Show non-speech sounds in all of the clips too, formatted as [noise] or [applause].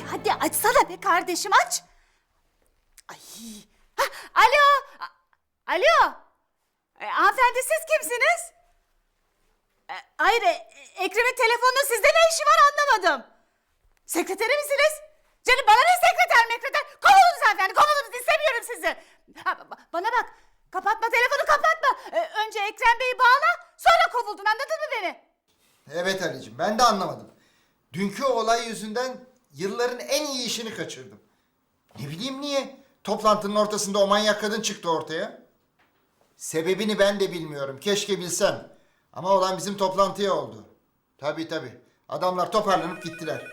E hadi açsana be kardeşim aç. Ay. Ha, alo. Alo. E, hanımefendi siz kimsiniz? E, hayır e, Ekrem'in telefonunun sizde ne işi var anlamadım. Sekreteri misiniz? Canım bana ne sekreter mekreter? Kovuldunuz hanımefendi kovuldunuz istemiyorum sizi. Ha, ba- bana bak kapatma telefonu kapatma. E, önce Ekrem Bey'i bağla sonra kovuldun anladın mı beni? Evet Ali'cim ben de anlamadım. Dünkü olay yüzünden yılların en iyi işini kaçırdım. Ne bileyim niye? Toplantının ortasında o manyak kadın çıktı ortaya. Sebebini ben de bilmiyorum. Keşke bilsem. Ama olan bizim toplantıya oldu. Tabii tabii. Adamlar toparlanıp gittiler.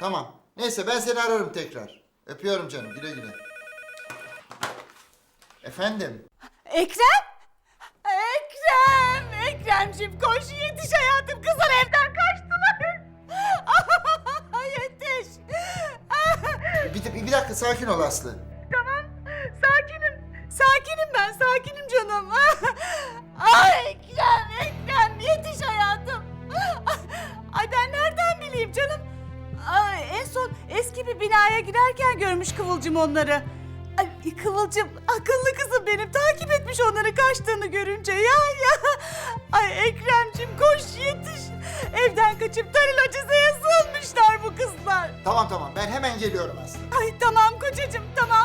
Tamam. Neyse ben seni ararım tekrar. Öpüyorum canım. Güle güle. Efendim? Ekrem? Ekrem! Ekremciğim koş yetiş hayatım. Bir, bir, dakika sakin ol Aslı. tamam sakinim. Sakinim ben sakinim canım. [laughs] Ay Ekrem Ekrem yetiş hayatım. [laughs] Ay ben nereden bileyim canım. Ay, en son eski bir binaya girerken görmüş Kıvılcım onları. Ay Kıvılcım akıllı kızım benim takip etmiş onları kaçtığını görünce ya ya. Ay yetiş. Evden kaçıp dar ilacısıya sığınmışlar bu kızlar. Tamam tamam ben hemen geliyorum Aslı. Ay tamam kocacığım tamam